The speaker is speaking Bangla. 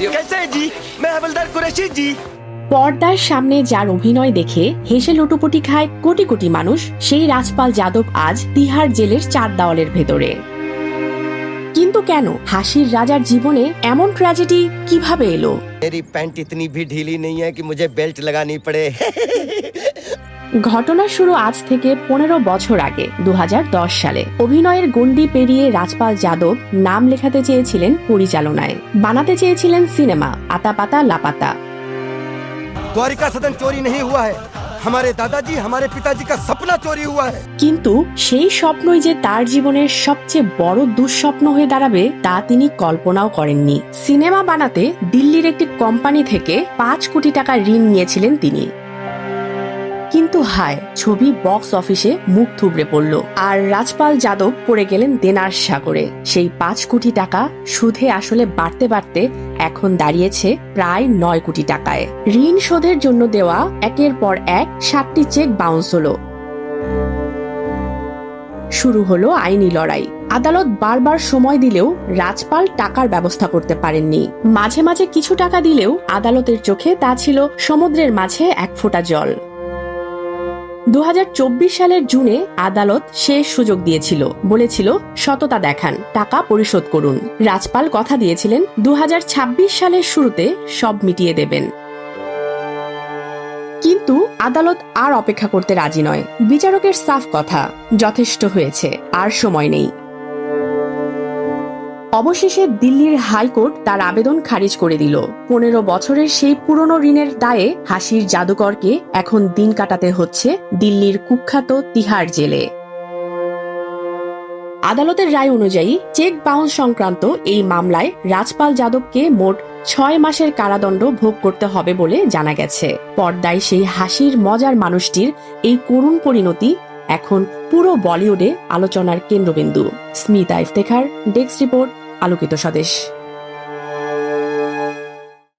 दियो कैसे है जी मैं हवलदार कुरैशी जी পর্দার সামনে যার অভিনয় দেখে হেসে লুটোপুটি খায় কোটি কোটি মানুষ সেই রাজপাল যাদব আজ তিহার জেলের চার দেওয়ালের ভেতরে কিন্তু কেন হাসির রাজার জীবনে এমন ট্র্যাজেডি কিভাবে এলো मेरी पैंट इतनी भी ढीली नहीं है कि मुझे बेल्ट लगानी पड़े ঘটনার শুরু আজ থেকে পনেরো বছর আগে দু সালে অভিনয়ের গণ্ডি পেরিয়ে রাজপাল যাদব নাম লেখাতে চেয়েছিলেন পরিচালনায় বানাতে চেয়েছিলেন সিনেমা আতাপাতা লাপাতা द्वारिका सदन चोरी नहीं हुआ है हमारे दादाजी हमारे पिताजी का सपना चोरी हुआ है কিন্তু সেই স্বপ্নই যে তার জীবনের সবচেয়ে বড় দুঃস্বপ্ন হয়ে দাঁড়াবে তা তিনি কল্পনাও করেননি সিনেমা বানাতে দিল্লির একটি কোম্পানি থেকে পাঁচ কোটি টাকা ঋণ নিয়েছিলেন তিনি কিন্তু হায়, ছবি বক্স অফিসে মুখ থুবড়ে পড়ল। আর রাজপাল যাদব পড়ে গেলেন দেনার সাগরে। সেই পাঁচ কোটি টাকা সুদে আসলে বাড়তে বাড়তে এখন দাঁড়িয়েছে প্রায় নয় কোটি টাকায়। ঋণ শোধের জন্য দেওয়া একের পর এক সাতটি চেক বাউন্স হলো। শুরু হলো আইনি লড়াই। আদালত বারবার সময় দিলেও রাজপাল টাকার ব্যবস্থা করতে পারেননি। মাঝে মাঝে কিছু টাকা দিলেও আদালতের চোখে তা ছিল সমুদ্রের মাঝে এক ফোঁটা জল। সালের জুনে আদালত শেষ সুযোগ দিয়েছিল। বলেছিল, সততা দেখান, টাকা পরিশোধ করুন। রাজপাল কথা দিয়েছিলেন দু হাজার ছাব্বিশ সালের শুরুতে সব মিটিয়ে দেবেন। কিন্তু আদালত আর অপেক্ষা করতে রাজি নয়। বিচারকের সাফ কথা, যথেষ্ট হয়েছে, আর সময় নেই। অবশেষে দিল্লির হাইকোর্ট তার আবেদন খারিজ করে দিল। পনেরো বছরের সেই পুরনো ঋণের দায়ে হাসির জাদুকরকে এখন দিন কাটাতে হচ্ছে দিল্লির কুখ্যাত তিহার জেলে। আদালতের রায় অনুযায়ী চেক বাউন্স সংক্রান্ত এই মামলায় রাজপাল যাদবকে মোট ছয় মাসের কারাদণ্ড ভোগ করতে হবে বলে জানা গেছে। পর্দায় সেই হাসির মজার মানুষটির এই করুণ পরিণতি এখন পুরো বলিউডে আলোচনার কেন্দ্রবিন্দু। স্মিতা ইফতেখার, ডেস্ক রিপোর্ট আলোকিত স্বদেশ।